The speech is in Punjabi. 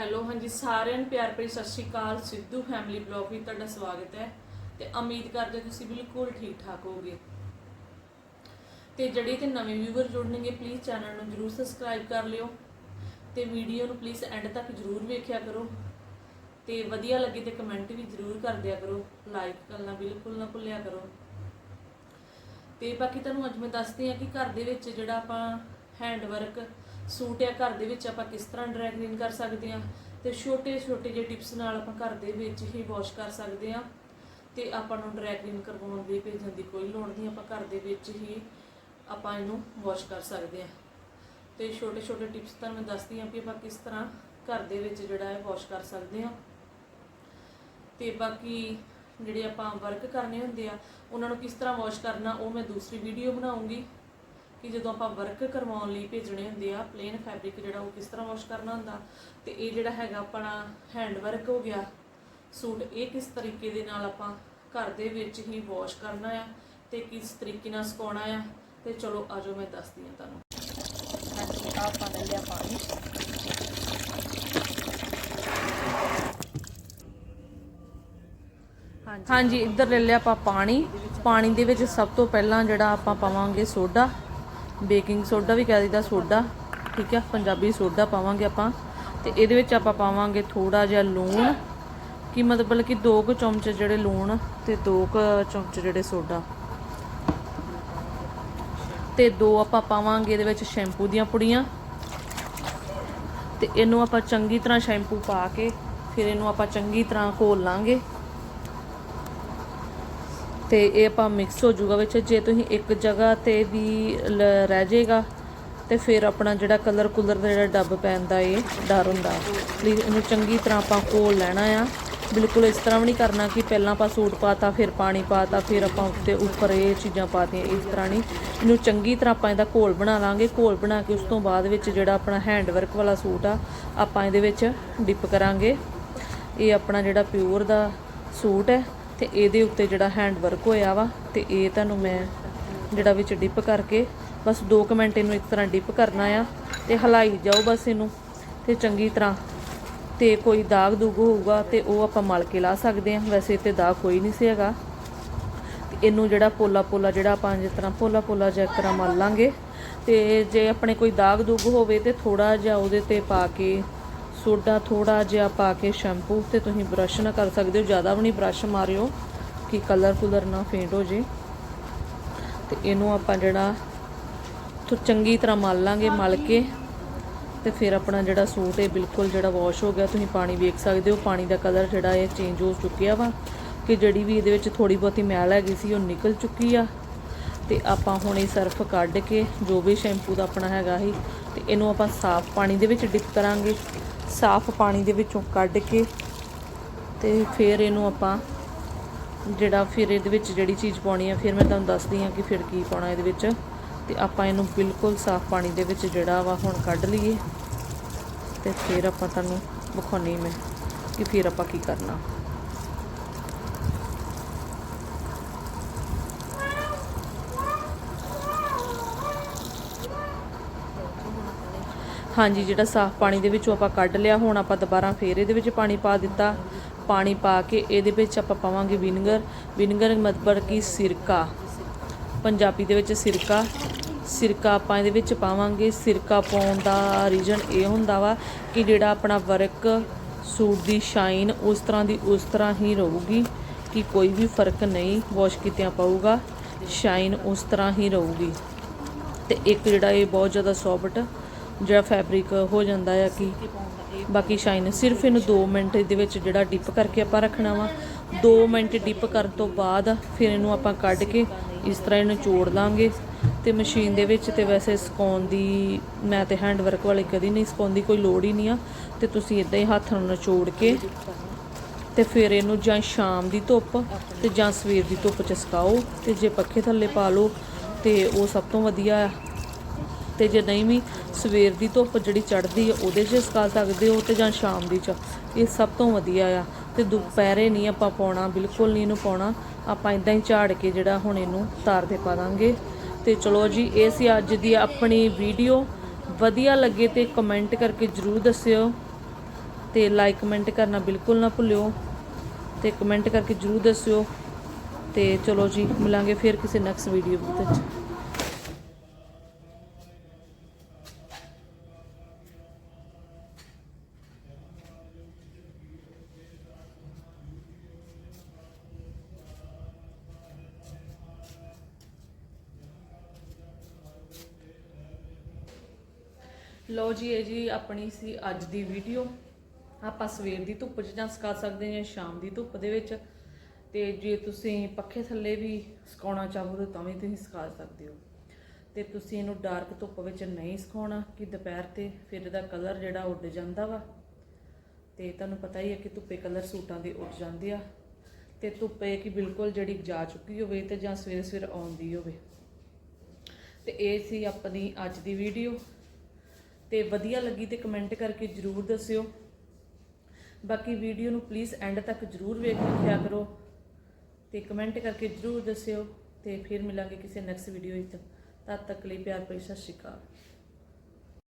ਹੈਲੋ, ਹਾਂਜੀ, ਸਾਰਿਆਂ ਨੂੰ ਪਿਆਰ ਭਰੀ ਸਤਿ ਸ਼੍ਰੀ ਅਕਾਲ। ਸਿੱਧੂ ਫੈਮਿਲੀ ਬਲੌਗ ਵਿੱਚ ਤੁਹਾਡਾ ਸਵਾਗਤ ਹੈ ਤੇ ਉਮੀਦ ਕਰਦੇ ਹਾਂ ਤੁਸੀਂ ਬਿਲਕੁਲ ਠੀਕ ਠਾਕ ਹੋਗੇ ਤੇ ਜਿਹੜੇ ਤੇ ਨਵੇਂ ਵਿਊਵਰ ਜੁੜਨਗੇ ਪਲੀਜ਼ ਚੈਨਲ ਨੂੰ ਜਰੂਰ ਸਬਸਕ੍ਰਾਈਬ ਕਰ ਲਿਓ ਤੇ ਵੀਡੀਓ ਨੂੰ ਪਲੀਜ਼ ਐਂਡ ਤੱਕ ਜਰੂਰ ਵੇਖਿਆ ਕਰੋ ਤੇ ਵਧੀਆ ਲੱਗੇ ਤੇ ਕਮੈਂਟ ਵੀ ਜਰੂਰ ਕਰ ਦਿਆ ਕਰੋ ਲਾਈਕ ਕਰਨਾ ਬਿਲਕੁਲ ਨਾ ਭੁੱਲਿਆ ਕਰੋ। ਤੇ ਬਾਕੀ ਤੁਹਾਨੂੰ ਅੱਜ ਮੈਂ ਦੱਸਦੀ ਹਾਂ ਕਿ ਘਰ ਦੇ ਵਿੱਚ ਜਿਹੜਾ ਆਪਾਂ ਹੈਂਡ ਵਰਕ ਸੂਟ ਆ ਘਰ ਦੇ ਵਿੱਚ ਆਪਾਂ ਕਿਸ ਤਰ੍ਹਾਂ ਡਰਾਈ ਕਲੀਨ ਕਰ ਸਕਦੇ ਹਾਂ ਤੇ ਛੋਟੇ ਛੋਟੇ ਜਿਹੇ ਟਿਪਸ ਨਾਲ ਆਪਾਂ ਘਰ ਦੇ ਵਿੱਚ ਹੀ ਵਾਸ਼ ਕਰ ਸਕਦੇ ਹਾਂ ਤੇ ਆਪਾਂ ਨੂੰ ਡਰਾਈ ਕਲੀਨ ਕਰਵਾਉਣ ਦੀ ਭੇਜਣ ਦੀ ਕੋਈ ਲੋੜ ਨਹੀਂ, ਆਪਾਂ ਘਰ ਦੇ ਵਿੱਚ ਹੀ ਆਪਾਂ ਇਹਨੂੰ ਵਾਸ਼ ਕਰ ਸਕਦੇ ਹਾਂ। ਤੇ ਛੋਟੇ ਛੋਟੇ ਟਿਪਸ ਤੁਹਾਨੂੰ ਮੈਂ ਦੱਸਦੀ ਹਾਂ ਕਿ ਆਪਾਂ ਕਿਸ ਤਰ੍ਹਾਂ ਘਰ ਦੇ ਵਿੱਚ ਜਿਹੜਾ ਹੈ ਵਾਸ਼ ਕਰ ਸਕਦੇ ਹਾਂ। ਤੇ ਬਾਕੀ ਜਿਹੜੇ ਆਪਾਂ ਵਰਕ ਕਰਨੇ ਹੁੰਦੇ ਆ, ਉਹਨਾਂ ਨੂੰ ਕਿਸ ਤਰ੍ਹਾਂ ਵਾਸ਼ ਕਰਨਾ ਉਹ ਮੈਂ ਦੂਸਰੀ ਵੀਡੀਓ ਬਣਾਉਂਗੀ। ਕਿ ਜਦੋਂ ਆਪਾਂ ਵਰਕ ਕਰਵਾਉਣ ਲਈ ਭੇਜਣੇ ਹੁੰਦੇ ਆ ਪਲੇਨ ਫੈਬਰਿਕ ਜਿਹੜਾ ਉਹ ਕਿਸ ਤਰ੍ਹਾਂ ਵਾਸ਼ ਕਰਨਾ ਹੁੰਦਾ ਤੇ ਇਹ ਜਿਹੜਾ ਹੈਗਾ ਆਪਣਾ ਹੈਂਡ ਵਰਕ ਹੋ ਗਿਆ ਸੂਟ ਇਹ ਕਿਸ ਤਰੀਕੇ ਦੇ ਨਾਲ ਆਪਾਂ ਘਰ ਦੇ ਵਿੱਚ ਹੀ ਵਾਸ਼ ਕਰਨਾ ਆ ਤੇ ਕਿਸ ਤਰੀਕੇ ਨਾਲ ਸੁਕਾਉਣਾ ਆ ਤੇ ਚਲੋ ਆਜੋ ਮੈਂ ਦੱਸਦੀ ਹਾਂ ਤੁਹਾਨੂੰ। ਹਾਂਜੀ ਆਹ ਪਾ ਲਿਆ ਪਾਣੀ। ਹਾਂਜੀ ਇੱਧਰ ਲੈ ਲਿਆ ਆਪਾਂ ਪਾਣੀ। ਪਾਣੀ ਦੇ ਵਿੱਚ ਸਭ ਤੋਂ ਪਹਿਲਾਂ ਜਿਹੜਾ ਆਪਾਂ ਪਾਵਾਂਗੇ ਸੋਡਾ। ਬੇਕਿੰਗ ਸੋਡਾ ਵੀ ਕਹਿ ਦਿੰਦਾ ਸੋਡਾ, ਠੀਕ ਹੈ ਪੰਜਾਬੀ ਸੋਡਾ ਪਾਵਾਂਗੇ ਆਪਾਂ। ਤੇ ਇਹਦੇ ਵਿੱਚ ਆਪਾਂ ਪਾਵਾਂਗੇ ਥੋੜਾ ਜਿਹਾ ਲੂਣ। ਕਿ ਮਤਲਬ ਕਿ 2 ਕੁ ਚਮਚ ਜਿਹੜੇ ਲੂਣ ਤੇ 2 ਕੁ ਚਮਚ ਜਿਹੜੇ ਸੋਡਾ। ਤੇ ਦੋ ਆਪਾਂ ਪਾਵਾਂਗੇ ਇਹਦੇ ਵਿੱਚ ਸ਼ੈਂਪੂ ਦੀਆਂ ਪੁੜੀਆਂ। ਤੇ ਇਹਨੂੰ ਆਪਾਂ ਚੰਗੀ ਤਰ੍ਹਾਂ ਸ਼ੈਂਪੂ ਪਾ ਕੇ ਫਿਰ ਇਹਨੂੰ ਆਪਾਂ ਚੰਗੀ ਤਰ੍ਹਾਂ ਘੋਲ ਲਾਂਗੇ। ਤੇ ਇਹ ਆਪਾਂ ਮਿਕਸ ਹੋ ਜਾਊਗਾ ਵਿੱਚ। ਜੇ ਤੁਸੀਂ ਇੱਕ ਜਗ੍ਹਾ ਤੇ ਵੀ ਲ- ਰਹਿ ਜਾਏਗਾ, ਤੇ ਫਿਰ ਆਪਣਾ ਜਿਹੜਾ ਕਲਰ ਕੁਲਰ ਦਾ ਜਿਹੜਾ ਡੱਬ ਪੈਂਦਾ ਇਹ ਡਰ ਹੁੰਦਾ। ਪਲੀਜ਼ ਇਹਨੂੰ ਚੰਗੀ ਤਰ੍ਹਾਂ ਆਪਾਂ ਘੋਲ ਲੈਣਾ ਆ। ਬਿਲਕੁਲ ਇਸ ਤਰ੍ਹਾਂ ਵੀ ਨਹੀਂ ਕਰਨਾ ਕਿ ਪਹਿਲਾਂ ਆਪਾਂ ਸੂਟ ਪਾਤਾ, ਫਿਰ ਪਾਣੀ ਪਾਤਾ, ਫਿਰ ਆਪਾਂ ਉੱਤੇ ਉੱਪਰ ਇਹ ਚੀਜ਼ਾਂ ਪਾਤੀਆਂ, ਇਸ ਤਰ੍ਹਾਂ ਨਹੀਂ। ਇਹਨੂੰ ਚੰਗੀ ਤਰ੍ਹਾਂ ਆਪਾਂ ਇਹਦਾ ਘੋਲ ਬਣਾ ਲਾਂਗੇ। ਘੋਲ ਬਣਾ ਕੇ ਉਸ ਤੋਂ ਬਾਅਦ ਵਿੱਚ ਜਿਹੜਾ ਆਪਣਾ ਹੈਂਡ ਵਰਕ ਵਾਲਾ ਸੂਟ ਆ, ਆਪਾਂ ਇਹਦੇ ਵਿੱਚ ਡਿਪ ਕਰਾਂਗੇ। ਇਹ ਆਪਣਾ ਜਿਹੜਾ ਪਿਓਰ ਦਾ ਸੂਟ ਹੈ। ਤੇ ਇਹਦੇ ਉੱਤੇ ਜਿਹੜਾ ਹੈਂਡ ਵਰਕ ਹੋਇਆ ਵਾ ਤੇ ਇਹ ਤੁਹਾਨੂੰ ਮੈਂ ਜਿਹੜਾ ਵਿੱਚ ਡਿਪ ਕਰਕੇ ਬਸ 2 ਮਿੰਟ ਇਹਨੂੰ ਇਸ ਤਰ੍ਹਾਂ ਡਿਪ ਕਰਨਾ ਆ ਤੇ ਹਲਾਈ ਜਾਓ ਬਸ ਇਹਨੂੰ ਤੇ ਚੰਗੀ ਤਰ੍ਹਾਂ ਤੇ ਕੋਈ ਦਾਗ ਦੁਗ ਹੋਊਗਾ ਤੇ ਉਹ ਆਪਾਂ ਮਲ ਕੇ ਲਾ ਸਕਦੇ ਹਾਂ। ਵੈਸੇ ਤੇ ਦਾਗ ਕੋਈ ਨਹੀਂ ਸੀ ਹੈਗਾ। ਤੇ ਇਹਨੂੰ ਜਿਹੜਾ ਪੋਲਾ ਪੋਲਾ ਜਿਹੜਾ ਆਪਾਂ ਜਿਸ ਤਰ੍ਹਾਂ ਪੋਲਾ ਪੋਲਾ ਜਿਹਾ ਤਰ੍ਹਾਂ ਮਲ ਲਾਂਗੇ ਤੇ ਜੇ ਆਪਣੇ ਕੋਈ ਦਾਗ ਦੁਗ ਹੋਵੇ ਤੇ ਥੋੜਾ ਜਿਹਾ ਉਹਦੇ ਤੇ ਪਾ ਕੇ ਸੋਡਾ ਥੋੜਾ ਜਿਹਾ ਪਾ ਕੇ ਸ਼ੈਂਪੂ ਤੇ ਤੁਸੀਂ ਬ੍ਰਸ਼ ਨਾ ਕਰ ਸਕਦੇ ਹੋ। ਜ਼ਿਆਦਾ ਵੀ ਨਹੀਂ ਬ੍ਰਸ਼ ਮਾਰਿਓ ਕਿ ਕਲਰ ਕੁਲਰ ਨਾ ਫੇਂਟ ਹੋ ਜੇ। ਤੇ ਇਹਨੂੰ ਆਪਾਂ ਜਿਹੜਾ ਤੋਂ ਚੰਗੀ ਤਰ੍ਹਾਂ ਮਲ ਲਾਂਗੇ, ਮਲ ਕੇ। ਤੇ ਫਿਰ ਆਪਣਾ ਜਿਹੜਾ ਸੂਟ ਹੈ, ਬਿਲਕੁਲ ਜਿਹੜਾ ਵਾਸ਼ ਹੋ ਗਿਆ, ਤੁਸੀਂ ਪਾਣੀ ਵੇਖ ਸਕਦੇ ਹੋ। ਪਾਣੀ ਦਾ ਕਲਰ ਜਿਹੜਾ ਇਹ ਚੇਂਜ ਹੋ ਚੁੱਕਿਆ ਵਾ ਕਿ ਜਿਹੜੀ ਵੀ ਇਹਦੇ ਵਿੱਚ ਥੋੜੀ ਬਹੁਤੀ ਮੈਲ ਹੈਗੀ ਸੀ, ਉਹ ਨਿਕਲ ਚੁੱਕੀ ਆ। ਤੇ ਆਪਾਂ ਹੁਣ ਇਹ ਸਰਫ ਕੱਢ ਕੇ ਜੋ ਵੀ ਸ਼ੈਂਪੂ ਦਾ ਆਪਣਾ ਹੈਗਾ ਸੀ, ਤੇ ਇਹਨੂੰ ਆਪਾਂ ਸਾਫ਼ ਪਾਣੀ ਦੇ ਵਿੱਚ ਡਿਪ ਕਰਾਂਗੇ। ਸਾਫ਼ ਪਾਣੀ ਦੇ ਵਿੱਚੋਂ ਕੱਢ ਕੇ ਤੇ ਫਿਰ ਇਹਨੂੰ ਆਪਾਂ ਜਿਹੜਾ ਫਿਰ ਇਹਦੇ ਵਿੱਚ ਜਿਹੜੀ ਚੀਜ਼ ਪਾਉਣੀ ਆ, ਫਿਰ ਮੈਂ ਤੁਹਾਨੂੰ ਦੱਸਦੀ ਆ ਕਿ ਫਿਰ ਕੀ ਪਾਉਣਾ ਇਹਦੇ ਵਿੱਚ ਤੇ ਆਪਾਂ ਇਹਨੂੰ ਬਿਲਕੁਲ ਸਾਫ਼ ਪਾਣੀ ਦੇ ਵਿੱਚ ਜਿਹੜਾ ਵਾ ਹੁਣ ਕੱਢ ਲਈਏ ਤੇ ਫਿਰ ਆਪਾਂ ਤੁਹਾਨੂੰ ਵਿਖਾਉਣੀ ਮੈਂ ਕਿ ਫਿਰ ਆਪਾਂ ਕੀ ਕਰਨਾ। ਹਾਂਜੀ, ਜਿਹੜਾ ਸਾਫ਼ ਪਾਣੀ ਦੇ ਵਿੱਚੋਂ ਆਪਾਂ ਕੱਢ ਲਿਆ, ਹੁਣ ਆਪਾਂ ਦੁਬਾਰਾ ਫੇਰ ਇਹਦੇ ਵਿੱਚ ਪਾਣੀ ਪਾ ਦਿੱਤਾ। ਪਾਣੀ ਪਾ ਕੇ ਇਹਦੇ ਵਿੱਚ ਆਪਾਂ ਪਾਵਾਂਗੇ ਵਿਨੇਗਰ। ਵਿਨੇਗਰ ਮਤਲਬ ਕਿ ਸਿਰਕਾ। ਪੰਜਾਬੀ ਦੇ ਵਿੱਚ ਸਿਰਕਾ। ਸਿਰਕਾ ਆਪਾਂ ਇਹਦੇ ਵਿੱਚ ਪਾਵਾਂਗੇ। ਸਿਰਕਾ ਪਾਉਣ ਦਾ ਰੀਜ਼ਨ ਇਹ ਹੁੰਦਾ ਵਾ ਕਿ ਜਿਹੜਾ ਆਪਣਾ ਵਰਕ, ਸੂਟ ਦੀ ਸ਼ਾਈਨ ਉਸ ਤਰ੍ਹਾਂ ਦੀ ਉਸ ਤਰ੍ਹਾਂ ਹੀ ਰਹੂਗੀ ਕਿ ਕੋਈ ਵੀ ਫ਼ਰਕ ਨਹੀਂ ਵਾਸ਼ ਕੀਤਿਆਂ ਪਾਊਗਾ। ਸ਼ਾਈਨ ਉਸ ਤਰ੍ਹਾਂ ਹੀ ਰਹੂਗੀ। ਤੇ ਇੱਕ ਜਿਹੜਾ ਇਹ ਬਹੁਤ ਜ਼ਿਆਦਾ ਸੌਫਟ ਜਿਹੜਾ ਫੈਬਰਿਕ ਹੋ ਜਾਂਦਾ ਹੈ ਕਿ ਬਾਕੀ ਸ਼ਾਈਨ ਸਿਰਫ ਇਹਨੂੰ 2 ਮਿੰਟ ਦੇ ਵਿੱਚ ਜਿਹੜਾ ਡਿਪ ਕਰਕੇ ਆਪਾਂ ਰੱਖਣਾ ਵਾ 2 ਮਿੰਟ ਡਿਪ ਕਰਨ ਤੋਂ ਬਾਅਦ ਫਿਰ ਇਹਨੂੰ ਆਪਾਂ ਕੱਢ ਕੇ ਇਸ ਤਰ੍ਹਾਂ ਇਹਨੂੰ ਚੋੜ ਲਾਂਗੇ। ਤੇ ਮਸ਼ੀਨ ਦੇ ਵਿੱਚ ਤੇ ਵੈਸੇ ਸੁਕਾਉਣ ਦੀ ਮੈਂ ਤੇ ਹੈਂਡ ਵਰਕ ਵਾਲੀ ਕਦੀ ਨਹੀਂ ਸੁਕਾਉਂਦੀ ਕੋਈ ਲੋੜ ਹੀ ਨਹੀਂ ਆ। ਤੇ ਤੁਸੀਂ ਇਦਾਂ ਹੀ ਹੱਥ ਨਾਲ ਨਚੋੜ ਕੇ ਤੇ ਫਿਰ ਇਹਨੂੰ ਜਾਂ ਸ਼ਾਮ ਦੀ ਧੁੱਪ ਤੇ ਜਾਂ ਸਵੇਰ ਦੀ ਧੁੱਪ ਚ ਸੁਕਾਓ ਤੇ ਜੇ ਪੱਖੇ ਥੱਲੇ ਪਾ ਲਓ ਤੇ ਉਹ ਸਭ ਤੋਂ ਵਧੀਆ ਆ ਤੇ ਜੇ ਨਹੀਂ ਵੀ ਸਵੇਰ ਦੀ ਧੁੱਪ ਜਿਹੜੀ ਚੜ੍ਹਦੀ ਹੈ ਉਹਦੇ 'ਚ ਸੁਕਾ ਸਕਦੇ ਹੋ ਤੇ ਜਾਂ ਸ਼ਾਮ ਦੀ ਚ, ਇਹ ਸਭ ਤੋਂ ਵਧੀਆ ਆ। ਤੇ ਦੁਪਹਿਰੇ ਨਹੀਂ ਆਪਾਂ ਪਾਉਣਾ, ਬਿਲਕੁਲ ਨਹੀਂ ਇਹਨੂੰ ਪਾਉਣਾ। ਆਪਾਂ ਇਦਾਂ ਹੀ ਝਾੜ ਕੇ ਜਿਹੜਾ ਹੁਣ ਇਹਨੂੰ ਤਾਰ ਦੇ ਪਾ ਦਾਂਗੇ। ਤੇ ਚਲੋ ਜੀ, ਇਹ ਸੀ ਅੱਜ ਦੀ ਆਪਣੀ ਵੀਡੀਓ। ਵਧੀਆ ਲੱਗੇ ਤੇ ਕਮੈਂਟ ਕਰਕੇ ਜਰੂਰ ਦੱਸਿਓ। ਤੇ ਲਾਈਕ ਕਮੈਂਟ ਕਰਨਾ ਬਿਲਕੁਲ ਨਾ ਭੁੱਲਿਓ। ਤੇ ਕਮੈਂਟ ਕਰਕੇ ਜਰੂਰ ਦੱਸਿਓ। ਤੇ ਚਲੋ ਜੀ, ਮਿਲਾਂਗੇ ਫਿਰ ਕਿਸੇ ਨੈਕਸਟ ਵੀਡੀਓ ਵਿੱਚ। ਲੋ ਜੀ, ਇਹ ਜੀ ਆਪਣੀ ਸੀ ਅੱਜ ਦੀ ਵੀਡੀਓ ਆਪਾਂ ਸਵੇਰ ਦੀ ਧੁੱਪ 'ਚ ਜਾਂ ਸੁਕਾ ਸਕਦੇ ਹਾਂ ਜਾਂ ਸ਼ਾਮ ਦੀ ਧੁੱਪ ਦੇ ਵਿੱਚ। ਤੇ ਜੇ ਤੁਸੀਂ ਪੱਖੇ ਥੱਲੇ ਵੀ ਸੁਕਾਉਣਾ ਚਾਹੋ ਤਾਂ ਤਾਂ ਵੀ ਤੁਸੀਂ ਸੁਕਾ ਸਕਦੇ ਹੋ। ਤੇ ਤੁਸੀਂ ਇਹਨੂੰ ਡਾਰਕ ਧੁੱਪ ਵਿੱਚ ਨਹੀਂ ਸੁਕਾਉਣਾ ਕਿ ਦੁਪਹਿਰ ਤੇ, ਫਿਰ ਇਹਦਾ ਕਲਰ ਜਿਹੜਾ ਉੱਡ ਜਾਂਦਾ ਵਾ। ਤੇ ਤੁਹਾਨੂੰ ਪਤਾ ਹੀ ਹੈ ਕਿ ਧੁੱਪੇ ਕਲਰ ਸੂਟਾਂ ਦੇ ਉੱਡ ਜਾਂਦੇ ਆ। ਤੇ ਧੁੱਪੇ ਕਿ ਬਿਲਕੁਲ ਜਿਹੜੀ ਜਾ ਚੁੱਕੀ ਹੋਵੇ ਤੇ ਜਾਂ ਸਵੇਰੇ ਸਵੇਰ ਆਉਂਦੀ ਹੋਵੇ। ਤੇ ਇਹ ਸੀ ਆਪਣੀ ਅੱਜ ਦੀ ਵੀਡੀਓ ਤੇ ਵਧੀਆ ਲੱਗੀ ਤੇ ਕਮੈਂਟ ਕਰਕੇ ਜਰੂਰ ਦੱਸਿਓ। ਬਾਕੀ ਵੀਡੀਓ ਨੂੰ ਪਲੀਜ਼ ਐਂਡ ਤੱਕ ਜਰੂਰ ਵੇਖ ਲਿਆ ਕਰੋ ਤੇ ਕਮੈਂਟ ਕਰਕੇ ਜਰੂਰ ਦੱਸਿਓ ਤੇ ਫਿਰ ਮਿਲਾਂਗੇ ਕਿਸੇ ਨੈਕਸਟ ਵੀਡੀਓ ਵਿੱਚ। ਤਦ ਤੱਕ ਲਈ ਪਿਆਰ ਭਰੀ ਸਤਿ ਸ਼੍ਰੀ ਅਕਾਲ।